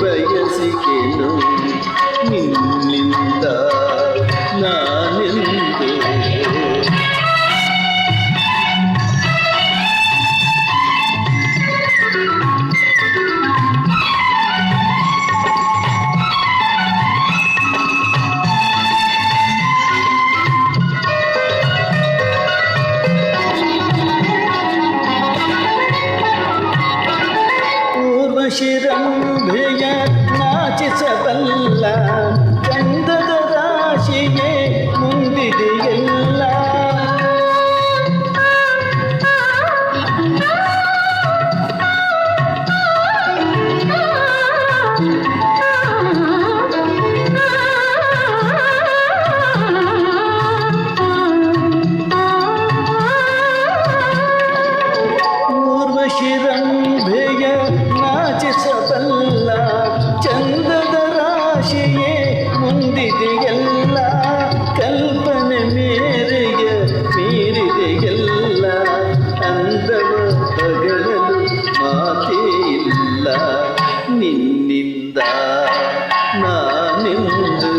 ಬಯಸಿಕೆನು ನಿನ್ನ ಶಿರಂಭೆಯ ನಾಚಿಸಬಲ್ಲ ಚಂದದ ರಾಶಿಯೇ ಮುಂದಿದೆಯಲ್ಲ? ರಾಶಿಯೇ ಮುಂದಿದೆಯಲ್ಲ ಕಲ್ಪನೆ ಮೇರೆಯ ಮೀರಿದೆಯಲ್ಲ ಅಂದವ ಹೊಗಳಲು ಮಾತೇ ಇಲ್ಲ ನಿನ್ನಿಂದ ನಾನೆಂದು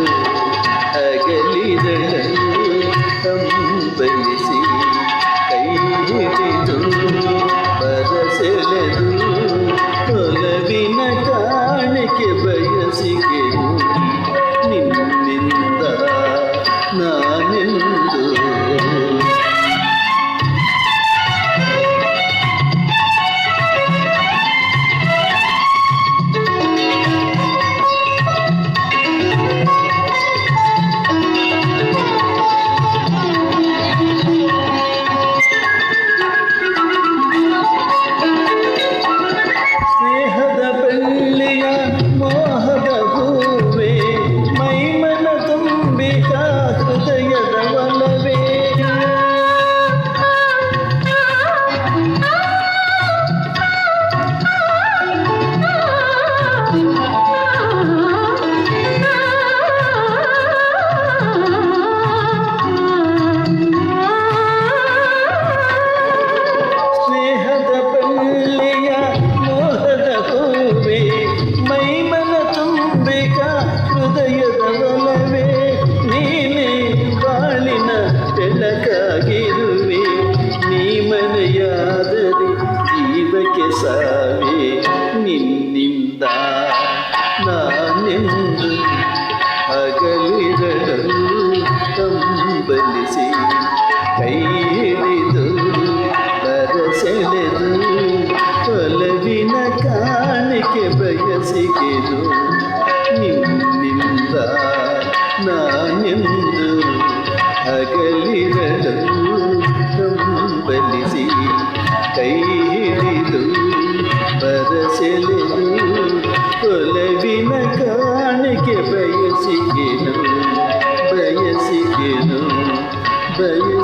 ಸಾವೆ ನಿನ್ನಿಂದ ನಾನೆಂದು ಹಗಲಿರಲು ತಂಬಲಿಸಿ ಕೈ ಹಿಡಿದು ಬರಸೆಳೆದು ತೊಲವಿನ ಕಾಣಿಕೆ ಬಯಸಿಗೆದು ನಿನ್ನಿಂದ ನಾನೆಂದು ಹಗಲಿರಲು ತಂಬಲಿಸಿ ಕೈ ಹಿಡಿದು bem.